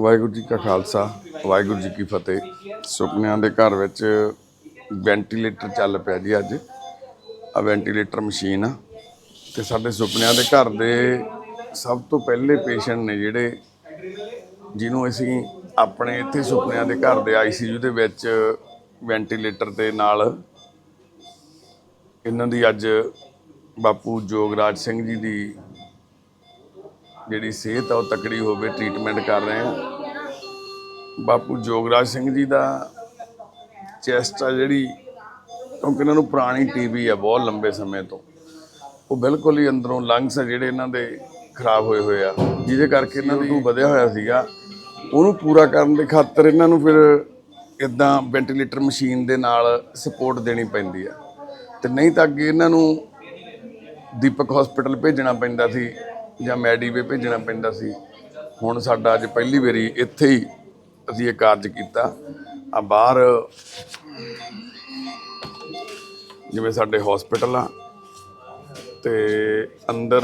ਵਾਹਿਗੁਰੂ ਜੀ ਕਾ ਖਾਲਸਾ, ਵਾਹਿਗੁਰੂ ਜੀ ਕੀ ਫਤਿਹ। ਸੁਪਨਿਆਂ ਦੇ ਘਰ ਵਿੱਚ ਵੈਂਟੀਲੇਟਰ ਚੱਲ ਪਿਆ ਜੀ ਅੱਜ। ਆ ਵੈਂਟੀਲੇਟਰ ਮਸ਼ੀਨ ਆ। ਤੇ ਸਾਡੇ ਸੁਪਨਿਆਂ ਦੇ ਘਰ ਦੇ ਸਭ ਤੋਂ ਪਹਿਲੇ ਪੇਸ਼ੈਂਟ ਨੇ ਜਿਹੜੇ ਜਿਹਨੂੰ ਅਸੀਂ ਆਪਣੇ ਇੱਥੇ ਸੁਪਨਿਆਂ ਦੇ ਘਰ ਦੇ ਆਈਸੀਯੂ ਦੇ ਵਿੱਚ ਵੈਂਟੀਲੇਟਰ ਦੇ ਨਾਲ ਇਹਨਾਂ ਦੀ ਅੱਜ ਬਾਪੂ ਜੋਗਰਾਜ ਸਿੰਘ ਜੀ ਦੀ ਜਿਹੜੀ ਸਿਹਤ ਆ ਉਹ ਤਕੜੀ ਹੋਵੇ ਟ੍ਰੀਟਮੈਂਟ ਕਰ ਰਹੇ ਆ ਬਾਪੂ ਜੋਗਰਾਜ ਸਿੰਘ ਜੀ ਦਾ ਚੈਸਟ ਆ ਜਿਹੜੀ, ਕਿਉਂਕਿ ਇਹਨਾਂ ਨੂੰ ਪੁਰਾਣੀ ਟੀਬੀ ਆ, ਬਹੁਤ ਲੰਬੇ ਸਮੇਂ ਤੋਂ। ਉਹ ਬਿਲਕੁਲ ਹੀ ਅੰਦਰੋਂ ਲੰਗਸ ਆ ਜਿਹੜੇ ਇਹਨਾਂ ਦੇ ਖਰਾਬ ਹੋਏ ਹੋਏ ਆ। ਜਿਹਦੇ ਕਰਕੇ ਇਹਨਾਂ ਦੀ ਵਧਿਆ ਹੋਇਆ ਸੀਗਾ। ਉਹਨੂੰ ਪੂਰਾ ਕਰਨ ਦੇ ਖਾਤਰ ਇਹਨਾਂ ਨੂੰ ਫਿਰ ਇਦਾਂ ਵੈਂਟੀਲੇਟਰ ਮਸ਼ੀਨ ਦੇ ਨਾਲ ਸਪੋਰਟ ਦੇਣੀ ਪੈਂਦੀ ਆ। ਤੇ ਨਹੀਂ ਤਾਂ ਅੱਗੇ ਇਹਨਾਂ ਨੂੰ ਦੀਪਕ ਹਸਪੀਟਲ ਭੇਜਣਾ ਪੈਂਦਾ ਸੀ। ਜਾਂ ਮੈਡੀਵੇ ਭੇਜਣਾ ਪੈਂਦਾ ਸੀ। ਹੁਣ ਸਾਡਾ ਅੱਜ ਪਹਿਲੀ ਵਾਰੀ ਇੱਥੇ ਹੀ ਅਸੀਂ ਇਹ ਕਾਰਜ ਕੀਤਾ। ਆ ਬਾਹਰ ਜਿਵੇਂ ਸਾਡੇ ਹਸਪੀਟਲ ਆ, ਤੇ ਅੰਦਰ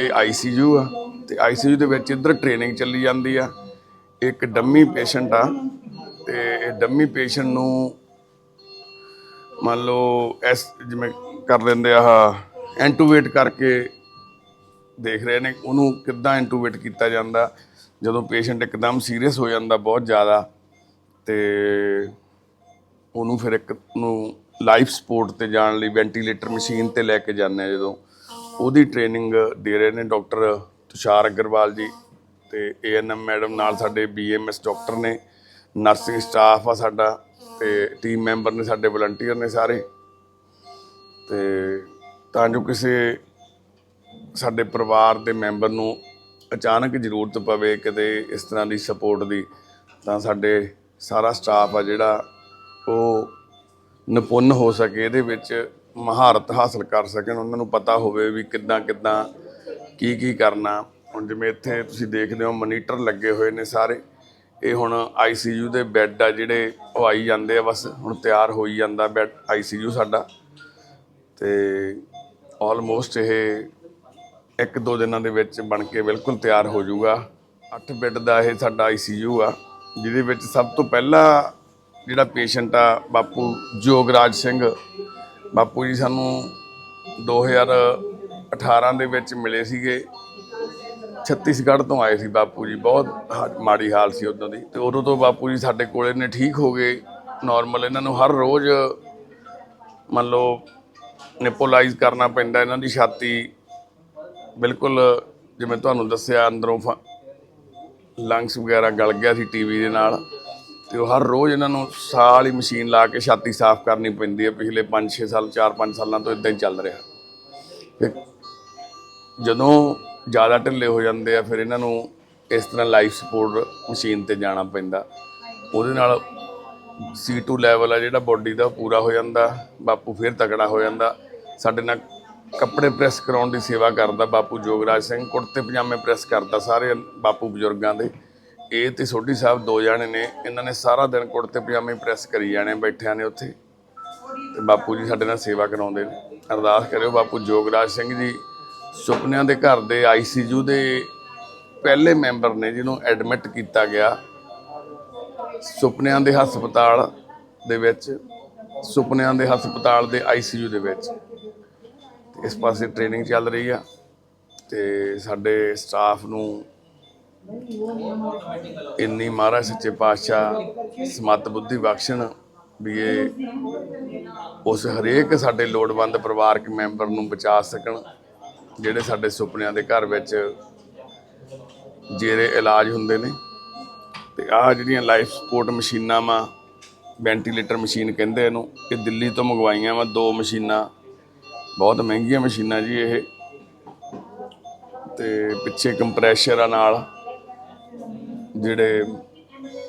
ਇਹ ਆਈਸੀਯੂ ਆ, ਤੇ ਆਈਸੀਯੂ ਦੇ ਵਿੱਚ ਇੱਧਰ ਟ੍ਰੇਨਿੰਗ ਚੱਲੀ ਜਾਂਦੀ ਆ। ਇੱਕ ਡੰਮੀ ਪੇਸ਼ੈਂਟ ਆ, ਤੇ ਇਹ ਡੰਮੀ ਪੇਸ਼ੈਂਟ ਨੂੰ ਮੰਨ ਲਓ ਐਸ ਜਿਵੇਂ ਕਰ ਲੈਂਦੇ ਆ ਐਂਟੂਵੇਟ ਕਰਕੇ ਦੇਖ ਰਹੇ ਨੇ, ਉਹਨੂੰ ਕਿੱਦਾਂ ਐਂਟੂਵੇਟ ਕੀਤਾ ਜਾਂਦਾ, ਜਦੋਂ ਪੇਸ਼ੈਂਟ ਇੱਕਦਮ ਸੀਰੀਅਸ ਹੋ ਜਾਂਦਾ ਬਹੁਤ ਜ਼ਿਆਦਾ, ਤੇ ਉਹਨੂੰ ਫਿਰ ਇੱਕ ਨੂੰ ਲਾਈਫ ਸਪੋਰਟ ਤੇ ਜਾਣ ਲਈ ਵੈਂਟੀਲੇਟਰ ਮਸ਼ੀਨ ਤੇ ਲੈ ਕੇ ਜਾਂਦੇ ਆ ਜਦੋਂ। ਉਹਦੀ ਟ੍ਰੇਨਿੰਗ ਦੇ ਰਹੇ ਨੇ ਡਾਕਟਰ ਤੁਸ਼ਾਰ ਅਗਰਵਾਲ ਜੀ ਤੇ ਏਐਨਐਮ ਮੈਡਮ ਨਾਲ ਸਾਡੇ ਬੀਐਮਐਸ ਡਾਕਟਰ ਨੇ ਨਰਸਿੰਗ ਸਟਾਫ ਆ ਸਾਡਾ, ਤੇ ਟੀਮ ਮੈਂਬਰ ਨੇ, ਸਾਡੇ ਵਲੰਟੀਅਰ ਨੇ ਸਾਰੇ। ਤੇ ਤਾਂ ਜੋ ਕਿਸੇ ਸਾਡੇ ਪਰਿਵਾਰ ਦੇ ਮੈਂਬਰ ਨੂੰ ਅਚਾਨਕ ਜ਼ਰੂਰਤ ਪਵੇ ਕਿਤੇ ਇਸ ਤਰ੍ਹਾਂ ਦੀ ਸਪੋਰਟ ਦੀ, ਤਾਂ ਸਾਡੇ ਸਾਰਾ ਸਟਾਫ ਆ ਜਿਹੜਾ ਉਹ ਨਿਪੁੰਨ ਹੋ ਸਕੇ, ਇਹਦੇ ਵਿੱਚ ਮਹਾਰਤ ਹਾਸਲ ਕਰ ਸਕਣ। ਉਹਨਾਂ ਨੂੰ ਪਤਾ ਹੋਵੇ ਵੀ ਕਿੱਦਾਂ ਕਿੱਦਾਂ ਕੀ ਕੀ ਕਰਨਾ। ਹੁਣ ਜਿਵੇਂ ਇੱਥੇ ਤੁਸੀਂ ਦੇਖਦੇ ਹੋ ਮਨੀਟਰ ਲੱਗੇ ਹੋਏ ਨੇ ਸਾਰੇ। ਇਹ ਹੁਣ ਆਈਸੀਯੂ ਦੇ ਬੈੱਡ ਆ ਜਿਹੜੇ ਉਹ ਆਈ ਜਾਂਦੇ ਆ ਬਸ। ਹੁਣ ਤਿਆਰ ਹੋਈ ਜਾਂਦਾ ਬੈੱਡ ਆਈਸੀਯੂ ਸਾਡਾ। ਤੇ ਆਲਮੋਸਟ ਇਹ ਇੱਕ ਦੋ ਦਿਨਾਂ ਦੇ ਵਿੱਚ ਬਣ ਕੇ ਬਿਲਕੁਲ ਤਿਆਰ ਹੋ ਜਾਊਗਾ। 8 ਬੈੱਡ ਦਾ ਇਹ ਸਾਡਾ ਆਈਸੀਯੂ ਆ, ਜਿਹਦੇ ਵਿੱਚ ਸਭ ਤੋਂ ਪਹਿਲਾਂ ਜਿਹੜਾ ਪੇਸ਼ੈਂਟ ਆ, ਬਾਪੂ ਜੋਗਰਾਜ ਸਿੰਘ। ਬਾਪੂ ਜੀ ਸਾਨੂੰ 2018 ਦੇ ਵਿੱਚ ਮਿਲੇ ਸੀਗੇ। ਛੱਤੀਸਗੜ੍ਹ ਤੋਂ ਆਏ ਸੀ ਬਾਪੂ ਜੀ, ਬਹੁਤ ਹਾ- ਮਾੜੀ ਹਾਲ ਸੀ ਉਦੋਂ ਦੀ। ਤੇ ਉਦੋਂ ਤੋਂ ਬਾਪੂ ਜੀ ਸਾਡੇ ਕੋਲੇ ਨੇ ਠੀਕ ਹੋ ਗਏ। ਨਾਰਮਲ ਇਹਨਾਂ ਨੂੰ ਹਰ ਰੋਜ਼ ਮੰਨ ਲਓ ਨਿਪੋਲਾਈਜ਼ ਕਰਨਾ ਪੈਂਦਾ, ਇਹਨਾਂ ਦੀ ਛਾਤੀ ਬਿਲਕੁਲ, ਜਿਵੇਂ ਤੁਹਾਨੂੰ ਦੱਸਿਆ, ਅੰਦਰੋਂ ਲੰਗਸ ਵਗੈਰਾ ਗਲ ਗਿਆ ਸੀ ਟੀਵੀ ਦੇ ਨਾਲ, ਤੇ ਉਹ ਹਰ ਰੋਜ਼ ਇਹਨਾਂ ਨੂੰ ਸਾਲ ਹੀ ਮਸ਼ੀਨ ਲਾ ਕੇ ਛਾਤੀ ਸਾਫ਼ ਕਰਨੀ ਪੈਂਦੀ ਹੈ। ਪਿਛਲੇ 5-6 ਸਾਲ 4-5 ਸਾਲਾਂ ਤੋਂ ਇਦਾਂ ਹੀ ਚੱਲ ਰਿਹਾ। ਤੇ ਜਦੋਂ ਜ਼ਿਆਦਾ ਢਿੱਲੇ ਹੋ ਜਾਂਦੇ ਆ, ਫਿਰ ਇਹਨਾਂ ਨੂੰ ਇਸ ਤਰ੍ਹਾਂ ਲਾਈਫ ਸਪੋਰਟ ਮਸ਼ੀਨ ਤੇ ਜਾਣਾ ਪੈਂਦਾ। ਉਹਦੇ ਨਾਲ C2 ਲੈਵਲ ਆ ਜਿਹੜਾ ਬੋਡੀ ਦਾ, ਉਹ ਪੂਰਾ ਹੋ ਜਾਂਦਾ। ਬਾਪੂ ਫਿਰ ਤਕੜਾ ਹੋ ਜਾਂਦਾ। ਸਾਡੇ ਨਾਲ ਕੱਪੜੇ ਪ੍ਰੈਸ ਕਰਾਉਣ ਦੀ ਸੇਵਾ ਕਰਦਾ ਬਾਪੂ ਜੋਗਰਾਜ ਸਿੰਘ, ਕੁੜਤੇ ਪਜਾਮੇ ਪ੍ਰੈਸ ਕਰਦਾ ਸਾਰੇ ਬਾਪੂ ਬਜ਼ੁਰਗਾਂ ਦੇ। ਇਹ ਤੇ ਸੋਢੀ ਸਾਹਿਬ ਦੋ ਜਾਣੇ ਨੇ, ਇਹਨਾਂ ਨੇ ਸਾਰਾ ਦਿਨ ਕੁੜਤੇ ਪਜਾਮੇ ਪ੍ਰੈਸ ਕਰੀ ਜਾਣੇ ਬੈਠਿਆਂ ਨੇ ਉੱਥੇ। ਤੇ ਬਾਪੂ ਜੀ ਸਾਡੇ ਨਾਲ ਸੇਵਾ ਕਰਾਉਂਦੇ ਨੇ। ਅਰਦਾਸ ਕਰਿਓ ਬਾਪੂ ਜੋਗਰਾਜ ਸਿੰਘ ਜੀ, ਸੁਪਨਿਆਂ ਦੇ ਘਰ ਦੇ ਆਈਸੀਯੂ ਦੇ ਪਹਿਲੇ ਮੈਂਬਰ ਨੇ ਜਿਹਨੂੰ ਐਡਮਿਟ ਕੀਤਾ ਗਿਆ। ਸੁਪਨਿਆਂ ਦੇ ਹਸਪਤਾਲ ਦੇ ਵਿੱਚ, ਸੁਪਨਿਆਂ ਦੇ ਹਸਪਤਾਲ ਦੇ ਆਈਸੀਯੂ ਦੇ ਵਿੱਚ। ਇਸ ਪਾਸੇ ਟ੍ਰੇਨਿੰਗ ਚੱਲ ਰਹੀ ਆ ਤੇ ਸਾਡੇ ਸਟਾਫ ਨੂੰ ਇੰਨੀ ਮਹਾਰਾਜ ਸੱਚੇ ਪਾਤਸ਼ਾਹ ਸਮਤ ਬੁੱਧੀ ਬਖਸ਼ਣ ਵੀ ਇਹ ਉਸ ਹਰੇਕ ਸਾਡੇ ਲੋੜਵੰਦ ਪਰਿਵਾਰਕ ਮੈਂਬਰ ਨੂੰ ਬਚਾ ਸਕਣ, ਜਿਹੜੇ ਸਾਡੇ ਸੁਪਨਿਆਂ ਦੇ ਘਰ ਵਿੱਚ ਜੇਰੇ ਇਲਾਜ ਹੁੰਦੇ ਨੇ। ਤੇ ਆਹ ਜਿਹੜੀਆਂ ਲਾਈਫ ਸਪੋਰਟ ਮਸ਼ੀਨਾਂ ਵਾ ਵੈਂਟੀਲੇਟਰ ਮਸ਼ੀਨ ਕਹਿੰਦੇ ਇਹਨੂੰ, ਇਹ ਦਿੱਲੀ ਤੋਂ ਮੰਗਵਾਈਆਂ ਵਾ ਦੋ ਮਸ਼ੀਨਾਂ। ਬਹੁਤ ਮਹਿੰਗੀਆਂ ਮਸ਼ੀਨਾਂ ਜੀ ਇਹ। ਤੇ ਪਿੱਛੇ ਕੰਪਰੈਸ਼ਰ ਆ ਨਾਲ ਜਿਹੜੇ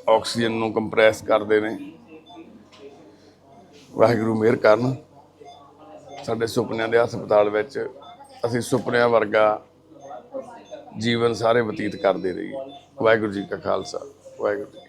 ਆਕਸੀਜਨ ਨੂੰ ਕੰਪਰੈਸ ਕਰਦੇ ਨੇ। ਵਾਹਿਗੁਰੂ ਮਿਹਰ ਕਰਨ। ਸਾਡੇ ਸੁਪਨਿਆਂ ਦੇ ਹਸਪਤਾਲ ਵਿੱਚ ਅਸੀਂ ਸੁਪਨਿਆਂ ਵਰਗਾ ਜੀਵਨ ਸਾਰੇ ਬਤੀਤ ਕਰਦੇ ਰਹੀਏ। ਵਾਹਿਗੁਰੂ ਜੀ ਕਾ ਖਾਲਸਾ, ਵਾਹਿਗੁਰੂ ਜੀ